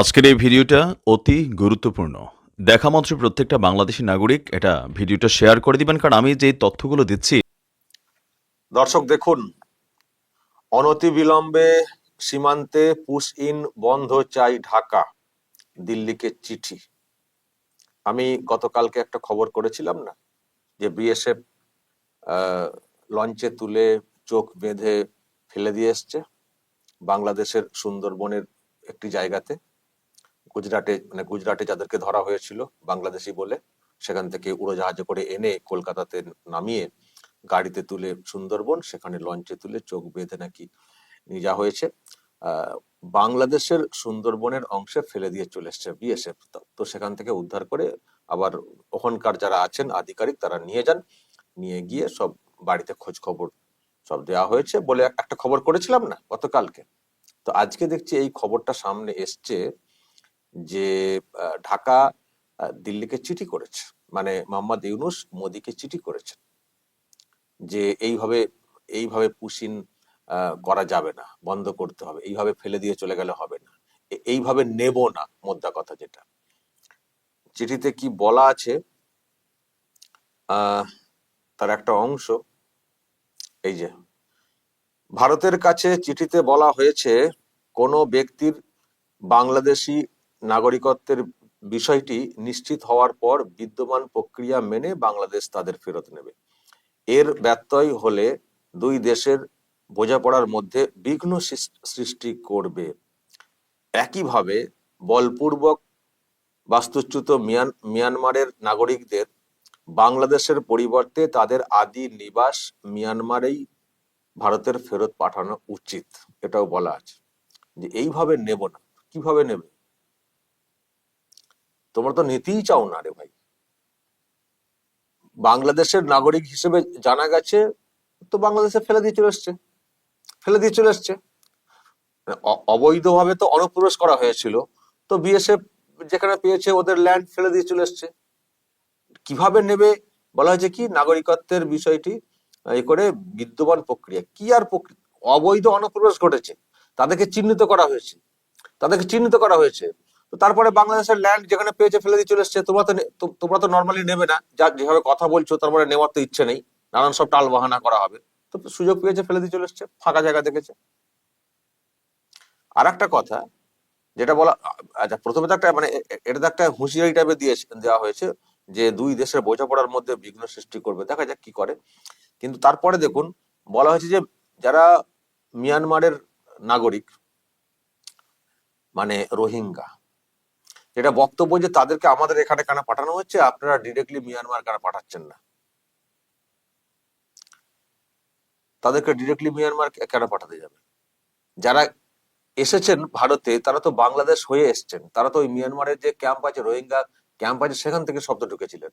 আজকের এই ভিডিওটা অতি গুরুত্বপূর্ণ। দেখা মাত্র প্রত্যেকটা বাংলাদেশি নাগরিক এটা ভিডিওটা শেয়ার করে দিবেন, কারণ আমি যে তথ্যগুলো দিচ্ছি। দর্শক, দেখুন, অনতিবিলম্বে সীমান্তে পুশ ইন বন্ধ চাই ঢাকা, দিল্লিকে চিঠি। আমি গতকালকে একটা খবর করেছিলাম না, যে বিএসএফ লঞ্চে তুলে চোখ বেঁধে ফেলে দিয়ে এসছে বাংলাদেশের সুন্দরবনের একটি জায়গাতে। গুজরাটে মানে গুজরাটে যাদেরকে ধরা হয়েছিল, বাংলাদেশি বলে, সেখান থেকে উড়োজাহাজে করে এনে কলকাতাতে নামিয়ে গাড়িতে তুলে সুন্দরবন, সেখানে লঞ্চে তুলে চোখ বেঁধে নাকি নিয়ে যাওয়া হয়েছে বাংলাদেশের সুন্দরবনের অংশে ফেলে দিয়ে চলে এসছে বিএসএফ। তো সেখান থেকে উদ্ধার করে আবার ওখানকার যারা আছেন, আধিকারিক, তারা নিয়ে যান। নিয়ে গিয়ে সব বাড়িতে খোঁজ খবর সব দেওয়া হয়েছে বলে একটা খবর করেছিলাম না গতকালকে। তো আজকে দেখছি এই খবরটা সামনে এসছে যে ঢাকা দিল্লিকে চিঠি করেছে। মানে মোহাম্মদ ইউনুস মোদিকে চিঠি করেছে যে এইভাবে এইভাবে পুশিন করা যাবে না, বন্ধ করতে হবে, এইভাবে ফেলে দিয়ে চলে গেলে হবে না। এইভাবে নেব না, মোদ্দা কথা যেটা। চিঠিতে কি বলা আছে? তার একটা অংশ, এই যে, ভারতের কাছে চিঠিতে বলা হয়েছে, কোনো ব্যক্তির বাংলাদেশি নাগরিকত্বের বিষয়টি নিশ্চিত হওয়ার পর বিদ্যমান প্রক্রিয়া মেনে বাংলাদেশ তাদের ফেরত নেবে। এর ব্যত্যয় হলে দুই দেশের বোঝাপড়ার মধ্যে বিঘ্ন সৃষ্টি করবে। একইভাবে বলপূর্বক বাস্তুচ্যুত মিয়ান, মিয়ানমারের নাগরিকদের বাংলাদেশের পরিবর্তে তাদের আদি নিবাস মিয়ানমারেই ভারতের ফেরত পাঠানো উচিত, এটাও বলা আছে। যে এইভাবে নেব না। কীভাবে নেবে? তোমরা তো নিতেই চাও না রে ভাই। বাংলাদেশের নাগরিক হিসেবে জানা গেছে, তো বাংলাদেশে ফেলে দিয়ে চলে এসছে। ফেলে দিয়ে চলে এসছে। অবৈধভাবে তো অনুপ্রবেশ করা হয়েছিল। তো বিএসএফ যেখানে পেয়েছে, ওদের ল্যান্ড ফেলে দিয়ে চলে এসছে। কীভাবে নেবে, বলা হয়েছে কি, নাগরিকত্বের বিষয়টি, এ করে বিদ্যমান প্রক্রিয়া। কি আর প্রক্রিয়া? অবৈধ অনুপ্রবেশ ঘটেছে। তাদেরকে চিহ্নিত করা হয়েছে। তাদেরকে চিহ্নিত করা হয়েছে। তো তারপরে বাংলাদেশের ল্যান্ড যেখানে পেয়েছে ফেলে দিয়ে চলে এসছে, তোমরা তো তোমরা তো নর্মালি নেবে না। যা যেভাবে কথা বলছো তারপরে নেওয়ার তো ইচ্ছে নেই। নানান সব টাল বাহানা করা হবে। তো সুযোগ পেয়েছে, ফেলে দিয়ে চলে এসছে, ফাঁকা জায়গা দেখেছে। আর একটা কথা, যেটা বলা আচ্ছা প্রথমে তো একটা মানে এটা তো একটা হুঁশিয়ারি টাইপের দিয়ে দেওয়া হয়েছে যে দুই দেশের বোঝাপড়ার মধ্যে বিঘ্ন সৃষ্টি করবে। দেখা যাক কি করে। কিন্তু তারপরে দেখুন, বলা হয়েছে যে যারা মিয়ানমারের নাগরিক মানে রোহিঙ্গা যেটা বক্তব্য যে তাদেরকে আমাদের এখানে কেন পাঠানো হচ্ছে, আপনারা ডিরেক্টলি মিয়ানমার কেন পাঠাচ্ছেন না? তাদেরকে ডিরেক্টলি মিয়ানমার কেন পাঠাতে যাবে যারা এসেছেন ভারতে, তারা তো বাংলাদেশ হয়ে এসেছেন। তারা তো ওই মিয়ানমারের যে ক্যাম্প আছে রোহিঙ্গা ক্যাম্প আছে, সেখান থেকে শব্দ ঢুকেছিলেন।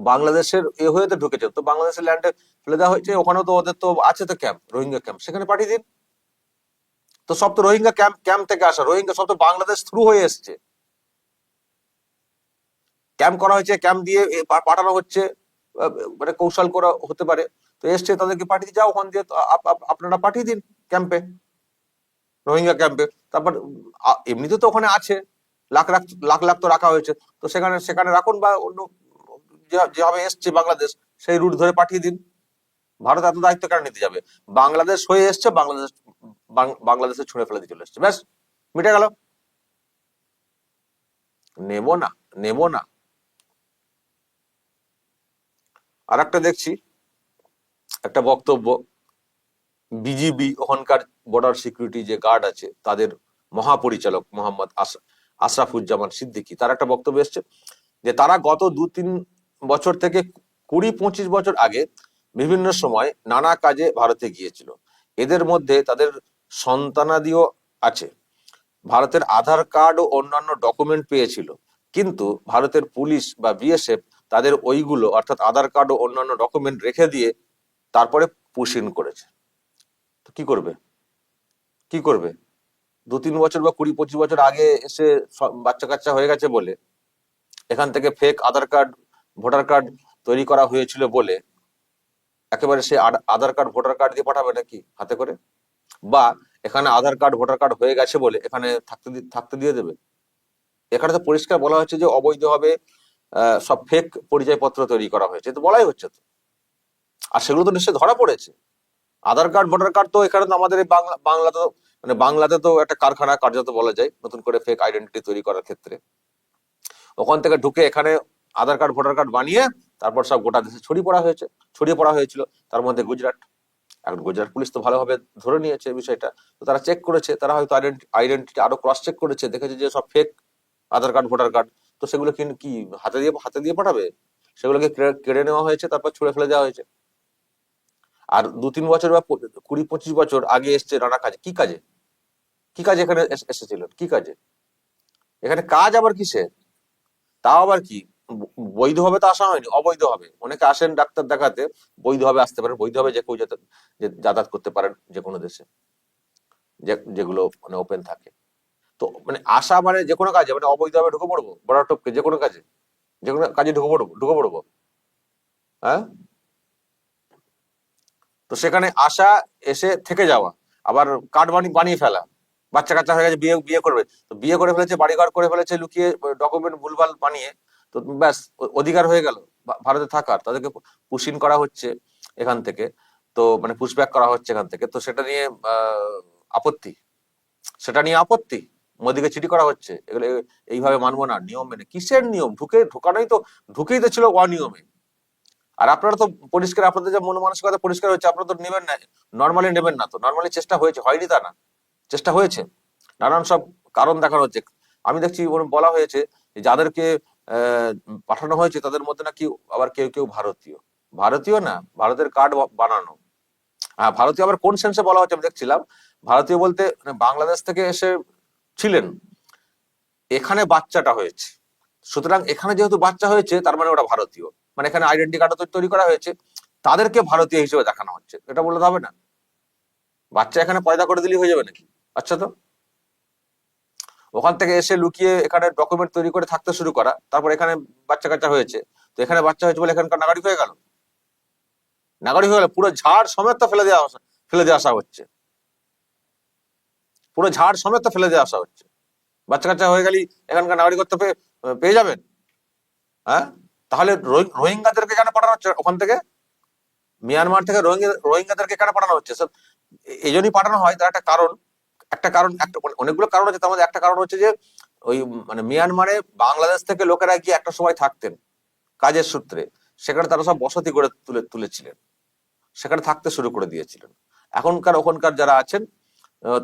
বাংলাদেশের এ হয়ে তো ঢুকেছে তো বাংলাদেশের ল্যান্ডে ফেলে দেওয়া হয়েছে, ওখানেও তো ওদের তো আছে তো ক্যাম্প রোহিঙ্গা ক্যাম্প সেখানে পাঠিয়ে দিন। তো সব তো রোহিঙ্গা ক্যাম্প ক্যাম্প থেকে আসা। রোহিঙ্গা সব তো বাংলাদেশ থ্রু হয়ে এসছে। ক্যাম্প করা হয়েছে, ক্যাম্প দিয়ে পাঠানো হচ্ছে মানে কৌশল করা হতে পারে। তো এসছে, তাদেরকে পাঠিয়ে যাও, ওখান দিয়ে আপনারা পাঠিয়ে দিন ক্যাম্পে, রোহিঙ্গা ক্যাম্পে। তারপর এমনিতে তো ওখানে আছে, লাখ লাখ লাখ লাখ তো রাখা হয়েছে। তো সেখানে সেখানে রাখুন বা অন্য যেভাবে এসছে বাংলাদেশ, সেই রুট ধরে পাঠিয়ে দিন। ভারত এত দায়িত্ব কেন নিতে যাবে? বাংলাদেশ হয়ে এসছে, বাংলাদেশ বাংলাদেশে ছুঁড়ে ফেলে দিয়ে চলে এসছে। ব্যাস, মিটে গেল। নেব না নেব না। আর একটা দেখছি, একটা বক্তব্য। বিজিবি, ওখানকার বর্ডার সিকিউরিটি যে গার্ড আছে, তাদের মহাপরিচালক মোহাম্মদ আশরাফুজ্জামান সিদ্দিকী, তার একটা বক্তব্য এসছে যে তারা গত দু তিন বছর থেকে কুড়ি পঁচিশ বছর আগে বিভিন্ন সময় নানা কাজে ভারতে গিয়েছিল। এদের মধ্যে তাদের সন্তানাদিও আছে। ভারতের আধার কার্ড ও অন্যান্য ডকুমেন্ট পেয়েছিল। কিন্তু ভারতের পুলিশ বা বিএসএফ তাদের ওইগুলো, অর্থাৎ আধার কার্ড ও অন্যান্য ডকুমেন্ট রেখে দিয়ে তারপরে পুশিন করেছে। তো কি করবে? কি করবে? দু তিন বছর বা কুড়ি পঁচিশ বছর আগে এসে বাচ্চা কাচ্চা হয়ে গেছে বলে, এখান থেকে fake Aadhaar card, voter card তৈরি করা হয়েছিল বলে, একেবারে সে আধার কার্ড, ভোটার কার্ড দিয়ে পাঠাবে নাকি হাতে করে? বা এখানে আধার কার্ড, ভোটার কার্ড হয়ে গেছে বলে এখানে থাকতে থাকতে দিয়ে দেবে। এখানে তো পরিষ্কার বলা হচ্ছে যে অবৈধভাবে সব ফেক পরিচয়পত্র তৈরি করা হয়েছে। তো বলাই হচ্ছে তো। আর সেগুলো তো নিশ্চয়ই ধরা পড়েছে। আধার কার্ড, ভোটার কার্ড তো এখানে তো আমাদের বাংলা বাংলাতে তো মানে বাংলাতে তো একটা কারখানা কার্যত বলা যায়, নতুন করে ফেক আইডেন্টিটি তৈরি করার ক্ষেত্রে। ওখান থেকে ঢুকে এখানে আধার কার্ড, ভোটার কার্ড বানিয়ে তারপর সব গোটা দেশে ছড়িয়ে পড়া হয়েছে, ছড়িয়ে পড়া হয়েছিল, তার মধ্যে গুজরাট। এখন গুজরাট পুলিশ তো ভালোভাবে ধরে নিয়েছে বিষয়টা। তো তারা চেক করেছে, তারা হয়তো আইডেন্টিটি আরও ক্রস চেক করেছে, দেখেছে যে সব fake Aadhaar card voter card তো সেগুলো কি হাতে দিয়ে হাতে দিয়ে পাঠাবে? সেগুলোকে কেড়ে- নেওয়া হয়েছে, তারপর ছুড়ে ফেলে দেওয়া হয়েছে। আর দু তিন বছর বা কুড়ি, পঁচিশ বছর আগে এসছে নানা কাজে। কি কাজে? কি কাজে এখানে এস- এসেছিলেন? কি কাজে? এখানে কাজ আবার কিসের? তাও আবার কি? বৈধভাবে তো আসা হয়নি অবৈধ হবে অনেকে আসেন ডাক্তার দেখাতে, বৈধভাবে আসতে পারেন, বৈধভাবে যে কেউ যাতায়াত করতে পারেন যে কোনো দেশে যেগুলো মানে ওপেন থাকে। তো মানে আসা মানে যে কোনো কাজে মানে অবৈধভাবে ঢুকে পড়ব, বড় টপকে যে কোনো কাজে, যে কোনো কাজে ঢুকে পড়ব ঢুকে পড়ব। হ্যাঁ? তো সেখানে আসা, এসে থেকে যাওয়া, আবার কার্ড বানিয়ে বানিয়ে ফেলা। বাচ্চা কাচ্চা হয়ে গেছে, বিয়ে বিয়ে করবে। তো বিয়ে করে ফেলেছে, বাড়িঘর করে ফেলেছে, লুকিয়ে ডকুমেন্ট ভুলভাল বানিয়ে তো ব্যাস অধিকার হয়ে গেল। ভারতে থাকার। তাদেরকে পুশিন করা হচ্ছে এখান থেকে। তো মানে পুশব্যাক করা হচ্ছে এখান থেকে। তো সেটা নিয়ে আপত্তি। সেটা নিয়ে আপত্তি। মোদিকে চিঠি করা হচ্ছে। এগুলো এইভাবে মানবো না। নিয়ম মেনে। কিসের নিয়ম? ঢুকে, ঢুকানোই তো, ঢুকেই তো ছিল অনিয়মে। আর আপনারা তো পরিষ্কার, আপনাদের যে মন মানসিকতা পরিষ্কার হচ্ছে, আপনারা তো নেবেন না। নর্মালি নেবেন না তো। নর্মালি চেষ্টা হয়েছে। হয়নি তা না। চেষ্টা হয়েছে। নানান সব কারণ দেখানো হচ্ছে। আমি দেখছি বলা হয়েছে যাদেরকে পাঠানো হয়েছে তাদের মধ্যে নাকি আবার কেউ কেউ ভারতীয়। ভারতীয় না, ভারতের কার্ড বানানো। হ্যাঁ ভারতীয় আবার কোন সেন্সে বলা হচ্ছে আমি দেখছিলাম। ভারতীয় বলতে মানে বাংলাদেশ থেকে এসে ছিলেন। এখানে বাচ্চাটা হয়েছে। সুতরাং এখানে যেহেতু বাচ্চা হয়েছে, তার মানে ওটা ভারতীয়। মানে এখানে আইডেন্টি কার্ড তৈরি করা হয়েছে। তাদেরকে ভারতীয় হিসেবে দেখানো হচ্ছে। এটা বললে হবে না। বাচ্চা এখানে পয়দা করে দিলেই হয়ে যাবে নাকি? আচ্ছা তো। ওখান থেকে এসে লুকিয়ে এখানে ডকুমেন্ট তৈরি করে থাকতে শুরু করা। তারপর এখানে বাচ্চা কাচ্চা হয়েছে। তো এখানে বাচ্চা হয়েছে বলে এখানকার নাগরিক হয়ে গেল? নাগরিক হয়ে গেল। পুরো ঝাড় সমেত তো ফেলে দেওয়া ফেলে দিয়ে আসা হচ্ছে। পুরো ঝাড় সমেত ফেলে দিয়ে আসা হচ্ছে। বাচ্চা কাচ্চা হয়ে গেলি এখানকার নাগরিকত্ব পেয়ে যাবেন? হ্যাঁ? তাহলে রোহি- রোহিঙ্গাদেরকে কেন পাঠানো হচ্ছে ওখান থেকে? মিয়ানমার থেকে রোহিঙ্গা, রোহিঙ্গাদেরকে কেন পাঠানো হচ্ছে? এই জন্যই পাঠানো হয়। তার একটা কারণ একটা কারণ, একটা অনেকগুলো কারণ আছে। তার মধ্যে একটা কারণ হচ্ছে যে, ওই মানে মিয়ানমারে বাংলাদেশ থেকে লোকেরা গিয়ে একটা সময় থাকতেন কাজের সূত্রে। সেখানে তারা সব বসতি করে তুলে, তুলেছিলেন। সেখানে থাকতে শুরু করে দিয়েছিলেন। এখনকার, ওখানকার যারা আছেন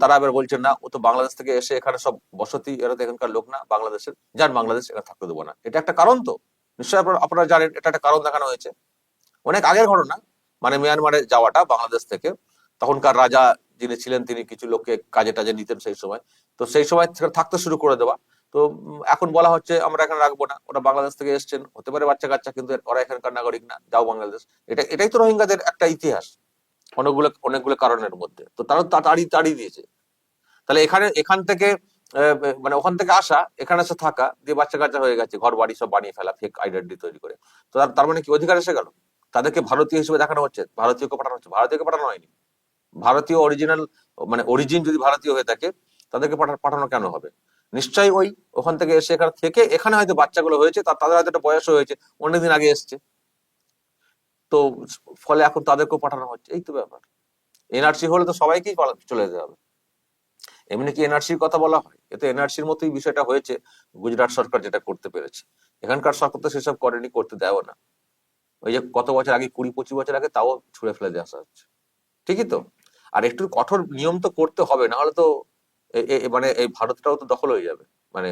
তারা এবার বলছেন, না, ও তো বাংলাদেশ থেকে এসে এখানে সব বসতি, এরা তো এখানকার লোক না, বাংলাদেশের, যান বাংলাদেশ, এখানে থাকতে দেবো না। এটা একটা কারণ তো। নিশ্চয়ই আপনারা জানেন, এটা একটা কারণ দেখানো হয়েছে। অনেক আগের ঘটনা মানে মিয়ানমারে যাওয়াটা বাংলাদেশ থেকে। তখনকার রাজা যিনি ছিলেন তিনি কিছু লোককে কাজে টাজে নিতেন সেই সময়। তো সেই সময় থেকে থাকতে শুরু করে দেওয়া। তো এখন বলা হচ্ছে আমরা এখানে রাখব না। ওরা বাংলাদেশ থেকে এসছেন। হতে পারে বাচ্চা কাচ্চা, কিন্তু ওরা এখানকার নাগরিক না। যাও বাংলাদেশ। এটা, এটাই তো রোহিঙ্গাদের একটা ইতিহাস। অনেকগুলো অনেকগুলো কারণের মধ্যে। তো তারা তাড়িয়ে তাড়িয়ে দিয়েছে। তাহলে এখানে, এখান থেকে মানে ওখান থেকে আসা, এখানে এসে থাকা, দিয়ে বাচ্চা কাচ্চা হয়ে গেছে ঘর বাড়ি সব বানিয়ে ফেলা ফেক আইডেন্টি তৈরি করে। তো তার মানে কি অধিকার এসে গেল? তাদেরকে ভারতীয় হিসেবে দেখানো হচ্ছে? ভারতীয়কে পাঠানো হচ্ছে? ভারতীয়কে পাঠানো হয়নি? ভারতীয় অরিজিনাল মানে অরিজিন যদি ভারতীয় হয়ে থাকে, তাদেরকে পাঠা- পাঠানো কেন হবে? নিশ্চয়ই ওই ওখান থেকে এসে এখানে থেকে, এখানে হয়তো বাচ্চাগুলো হয়েছে তার তাদের হয়তো একটা বয়স হয়েছে অনেকদিন আগে এসছে। তো ফলে এখন তাদেরকেও পাঠানো হচ্ছে, এই তো ব্যাপার। এনআরসি হলে তো সবাইকেই চলে যেতে হবে। এমনি কি এনআরসির কথা বলা হয়? এতে এনআরসির মতোই বিষয়টা হয়েছে, গুজরাট সরকার যেটা করতে পেরেছে। এখানকার সরকার তো সেসব করেনি, করতে দেও না। ওই যে কত বছর আগে, কুড়ি পঁচিশ বছর আগে, তাও ছুড়ে ফেলে দিয়ে আসা হচ্ছে। ঠিকই তো? আর একটু কঠোর নিয়ম তো করতে হবে না হলে তো মানে এই ভারতটাও তো দখল হয়ে যাবে। মানে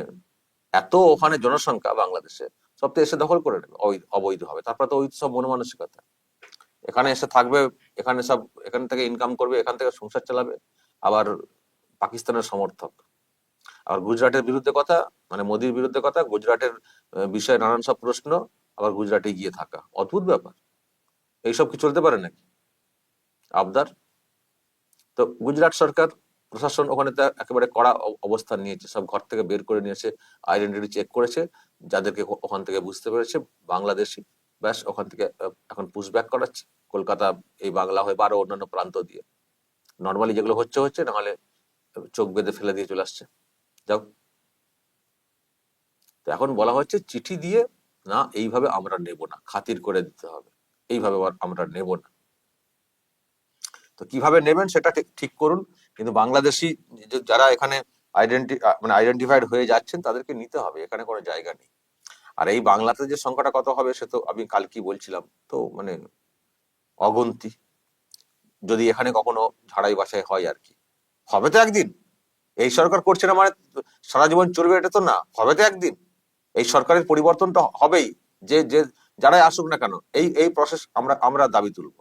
এত ওখানে জনসংখ্যা বাংলাদেশে, সব তো এসে দখল করে নেবে, অবৈধ হবে তারপরে তো ওই সব মনমানসিকতা। এখানে এসে থাকবে, এখানে সব, এখান থেকে ইনকাম করবে, এখান থেকে সংসার চালাবে, আবার পাকিস্তানের সমর্থক। আবার গুজরাটের বিরুদ্ধে কথা মানে মোদির বিরুদ্ধে কথা, গুজরাটের বিষয়ে নানান সব প্রশ্ন, আবার গুজরাটে গিয়ে থাকা। অদ্ভুত ব্যাপার। এইসব কি চলতে পারে নাকি? আবদার? তো গুজরাট সরকার, প্রশাসন ওখানে তো একেবারে কড়া অবস্থান নিয়েছে। সব ঘর থেকে বের করে নিয়েছে আইডেন্টিটি চেক করেছে। যাদেরকে ওখান থেকে বুঝতে পেরেছে, বাংলাদেশি। ব্যাস, ওখান থেকে এখন পুশব্যাক করাচ্ছে। কলকাতা, এই বাংলা হয়ে বা আরও অন্যান্য প্রান্ত দিয়ে। নর্মালি যেগুলো হচ্ছে হচ্ছে, নাহলে চোখ বেঁধে ফেলে দিয়ে চলে আসছে। যাও। তো এখন বলা হচ্ছে, চিঠি দিয়ে, না, এইভাবে আমরা নেব না। খাতির করে দিতে হবে। এইভাবে আমরা নেব না। তো কীভাবে নেবেন সেটা ঠিক করুন। কিন্তু বাংলাদেশি যারা এখানে আইডেন্টি মানে আইডেন্টিফাইড হয়ে যাচ্ছেন তাদেরকে নিতে হবে, এখানে কোনো জায়গা নেই। আর এই বাংলাতে যে সংখ্যাটা কত হবে সে তো আমি কাল কি বলছিলাম, তো মানে অগন্তি। যদি এখানে কখনো ঝাড়াই বাছাই হয় আর কি। হবে তো একদিন। এই সরকার করছে না মানে সারা জীবন চলবে এটা তো না, হবে তো একদিন। এই সরকারের পরিবর্তনটা হবেই। যে যে যারাই আসুক না কেন, এই এই প্রসেস আমরা আমরা দাবি তুলব।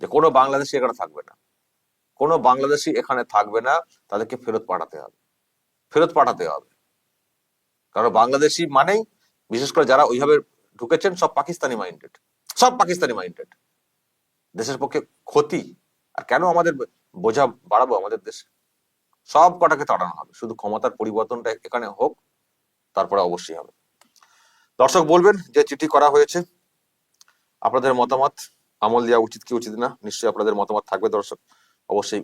যে কোনো বাংলাদেশি এখানে থাকবে না। কোনো বাংলাদেশি এখানে থাকবে না, তাদেরকে ফেরত পাঠাতে হবে। ফেরত পাঠাতে হবে। কারণ বাংলাদেশি মানেই, বিশেষ করে যারা ওইভাবে ঢুকেছেন, সব পাকিস্তানি মাইন্ডেড সব পাকিস্তানি মাইন্ডেড দেশের পক্ষে ক্ষতি। আর কেন আমাদের বোঝা বাড়াবো আমাদের দেশে? সব কটাকে তাড়ানো হবে। শুধু ক্ষমতার পরিবর্তনটা এখানে হোক, তারপরে অবশ্যই হবে। দর্শক বলবেন যে চিঠি করা হয়েছে। আপনাদের মতামত? আমল দেওয়া উচিত কি উচিত না, নিশ্চয়ই আপনাদের মতামত থাকবে দর্শক। অবশ্যই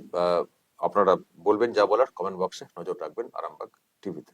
আপনারা বলবেন যা বলার কমেন্ট বক্সে নজর রাখবেন আরামবাগ টিভিতে